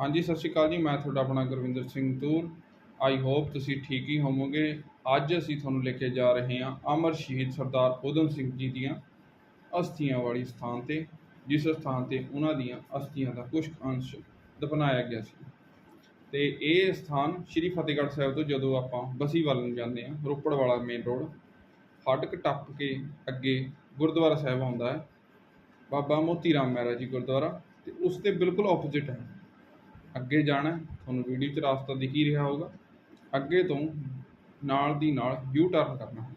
ਹਾਂਜੀ, ਸਤਿ ਸ਼੍ਰੀ ਅਕਾਲ ਜੀ। ਮੈਂ ਤੁਹਾਡਾ ਆਪਣਾ ਗੁਰਵਿੰਦਰ ਸਿੰਘ ਤੂਰ। ਆਈ ਹੋਪ ਤੁਸੀਂ ਠੀਕ ਹੀ ਹੋਵੋਗੇ। ਅੱਜ ਅਸੀਂ ਤੁਹਾਨੂੰ ਲੈ ਕੇ ਜਾ ਰਹੇ ਹਾਂ ਅਮਰ ਸ਼ਹੀਦ ਸਰਦਾਰ ਊਧਮ ਸਿੰਘ ਜੀ ਦੀਆਂ ਅਸਥੀਆਂ ਵਾਲੀ ਸਥਾਨ ਤੇ, ਜਿਸ ਸਥਾਨ ਤੇ ਉਹਨਾਂ ਦੀਆਂ ਅਸਥੀਆਂ ਦਾ ਕੁਝ ਅੰਸ਼ ਦਫਨਾਇਆ ਗਿਆ ਸੀ। ਤੇ ਇਹ ਸਥਾਨ ਸ਼੍ਰੀ ਫਤਿਹਗੜ੍ਹ ਸਾਹਿਬ ਤੋਂ ਜਦੋਂ ਆਪਾਂ ਬਸੀ ਵੱਲ ਨੂੰ ਜਾਂਦੇ ਹਾਂ, ਰੋਪੜ ਵਾਲਾ ਮੇਨ ਰੋਡ ਫਾਟਕ ਟੱਪ ਕੇ ਅੱਗੇ ਗੁਰਦੁਆਰਾ ਸਾਹਿਬ ਆਉਂਦਾ ਹੈ। ਬਾਬਾ ਮੋਤੀ ਰਾਮ ਮਹਿਰਾ ਜੀ ਗੁਰਦੁਆਰਾ, ਤੇ ਉਸ ਦੇ ਬਿਲਕੁਲ ਆਪੋਜ਼ਿਟ ਹੈ। ਅੱਗੇ ਜਾਣਾ ਤੁਹਾਨੂੰ ਵੀਡੀਓ 'ਚ ਰਸਤਾ ਦਿਖ ਹੀ ਰਿਹਾ ਹੋਊਗਾ। ਅੱਗੇ ਤੋਂ ਨਾਲ ਦੀ ਨਾਲ ਯੂ ਟਰਨ ਕਰਨਾ ਹੈ।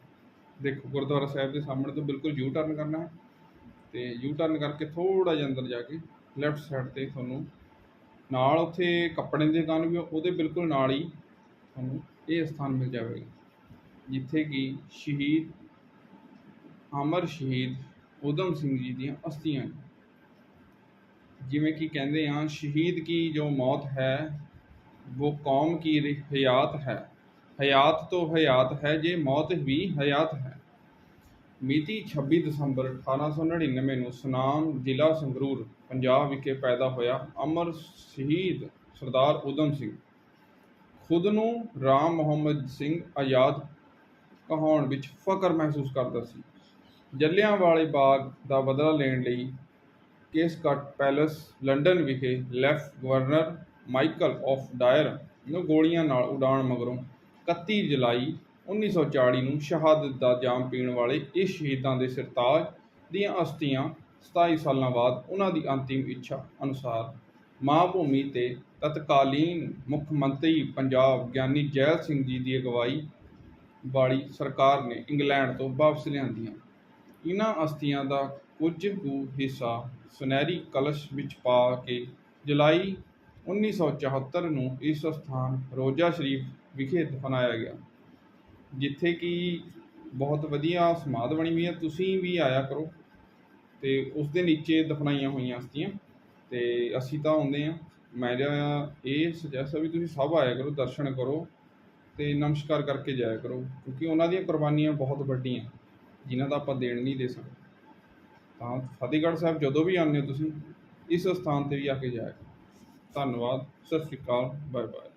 ਦੇਖੋ, ਗੁਰਦੁਆਰਾ ਸਾਹਿਬ ਦੇ ਸਾਹਮਣੇ ਤੋਂ ਬਿਲਕੁਲ ਯੂ ਟਰਨ ਕਰਨਾ ਹੈ ਤੇ ਯੂ ਟਰਨ ਕਰਕੇ ਥੋੜਾ ਜਿਹਾ ਅੰਦਰ ਜਾ ਕੇ ਲੈਫਟ ਸਾਈਡ ਤੇ ਤੁਹਾਨੂੰ ਨਾਲ ਉੱਥੇ ਕੱਪੜੇ ਦੀ ਦੁਕਾਨ ਵੀ ਉਹਦੇ ਬਿਲਕੁਲ ਨਾਲ ਹੀ ਤੁਹਾਨੂੰ ਇਹ ਸਥਾਨ ਮਿਲ ਜਾਵੇਗਾ। ਜਿੱਥੇ ਕਿ ਸ਼ਹੀਦ ਅਮਰ ਸ਼ਹੀਦ ਊਧਮ ਸਿੰਘ ਜੀ ਦੀਆਂ ਅਸਥੀਆਂ ਜਿਵੇਂ ਕਿ ਕਹਿੰਦੇ ਆ ਸ਼ਹੀਦ ਕੀ ਜੋ ਮੌਤ ਹੈ ਉਹ ਕੌਮ ਕੀ ਹਯਾਤ ਹੈ। ਹਯਾਤ ਤੋਂ ਹਯਾਤ ਹੈ, ਜੇ ਮੌਤ ਵੀ ਹਯਾਤ ਹੈ। ਮਿਤੀ 26 ਦਸੰਬਰ 1899 ਨੂੰ ਸੁਨਾਮ ਜ਼ਿਲ੍ਹਾ ਸੰਗਰੂਰ, ਪੰਜਾਬ ਵਿਖੇ ਪੈਦਾ ਹੋਇਆ ਅਮਰ ਸ਼ਹੀਦ ਸਰਦਾਰ ਊਧਮ ਸਿੰਘ। ਖੁਦ ਨੂੰ ਰਾਮ ਮੁਹੰਮਦ ਸਿੰਘ ਆਜ਼ਾਦ ਕਹਾਉਣ ਵਿੱਚ ਫ਼ਕਰ ਮਹਿਸੂਸ ਕਰਦਾ ਸੀ। ਜਲਿਆਂਵਾਲੇ ਬਾਗ ਦਾ ਬਦਲਾ ਲੈਣ ਲਈ ਕੇਸਕਟ ਪੈਲੇਸ, ਲੰਡਨ ਵਿਖੇ lieutenant governor Michael of Dyer ਨੂੰ ਗੋਲੀਆਂ ਨਾਲ ਉਡਾਉਣ ਮਗਰੋਂ 31 ਜੁਲਾਈ 1940 ਨੂੰ ਸ਼ਹਾਦਤ ਦਾ ਜਾਮ ਪੀਣ ਵਾਲੇ ਇਸ ਸ਼ਹੀਦਾਂ ਦੇ ਸਰਤਾਜ ਦੀਆਂ ਅਸਥੀਆਂ 27 ਸਾਲਾਂ ਬਾਅਦ ਉਹਨਾਂ ਦੀ ਅੰਤਿਮ ਇੱਛਾ ਅਨੁਸਾਰ ਮਾਂ ਭੂਮੀ ਤੇ ਤਤਕਾਲੀਨ ਮੁੱਖ ਮੰਤਰੀ ਪੰਜਾਬ ਗਿਆਨੀ ਜੈਲ ਸਿੰਘ ਜੀ ਦੀ ਅਗਵਾਈ ਵਾਲੀ ਸਰਕਾਰ ਨੇ ਇੰਗਲੈਂਡ ਤੋਂ ਵਾਪਸ ਲਿਆਂਦੀਆਂ। ਇਹਨਾਂ ਅਸਥੀਆਂ ਦਾ ਕੁਝ ਕੁ ਹਿੱਸਾ ਸੁਨਹਿਰੀ ਕਲਸ਼ ਵਿੱਚ ਪਾ ਕੇ ਜੁਲਾਈ 1974 ਨੂੰ ਇਸ ਸਥਾਨ ਰੋਜ਼ਾ ਸ਼ਰੀਫ ਵਿਖੇ ਦਫਨਾਇਆ ਗਿਆ, ਜਿੱਥੇ ਕਿ ਬਹੁਤ ਵਧੀਆ ਸਮਾਧ ਬਣੀ ਹੋਈ ਹੈ। ਤੁਸੀਂ ਵੀ ਆਇਆ ਕਰੋ ਤੇ ਉਸ ਦੇ ਨੀਚੇ ਦਫਨਾਈਆਂ ਹੋਈਆਂ ਅਸਥੀਆਂ ਤੇ ਅਸੀਂ ਤਾਂ ਆਉਂਦੇ ਆ ਮੇਰਾ ਇਹ ਸੁਜੈਸਟ ਹੈ ਵੀ ਤੁਸੀਂ ਸਭ ਆਇਆ ਕਰੋ, ਦਰਸ਼ਨ ਕਰੋ ਤੇ ਨਮਸਕਾਰ ਕਰਕੇ ਜਾਇਆ ਕਰੋ, ਕਿਉਂਕਿ ਉਹਨਾਂ ਦੀਆਂ ਕੁਰਬਾਨੀਆਂ ਬਹੁਤ ਵੱਡੀਆਂ, ਜਿਨ੍ਹਾਂ ਦਾ ਆਪਾਂ ਦੇਣ ਨਹੀਂ ਦੇ ਸਕਦੇ। ਤਾਂ ਫਤਿਹਗੜ੍ਹ ਸਾਹਿਬ ਜਦੋਂ ਵੀ ਆਉਂਦੇ ਹੋ ਤੁਸੀਂ, ਇਸ ਸਥਾਨ ਤੇ ਵੀ ਆ ਕੇ ਜਾਇਆ ਧੰਨਵਾਦ, ਸਤਿ ਸ਼੍ਰੀ ਅਕਾਲ ਬਾਏ ਬਾਏ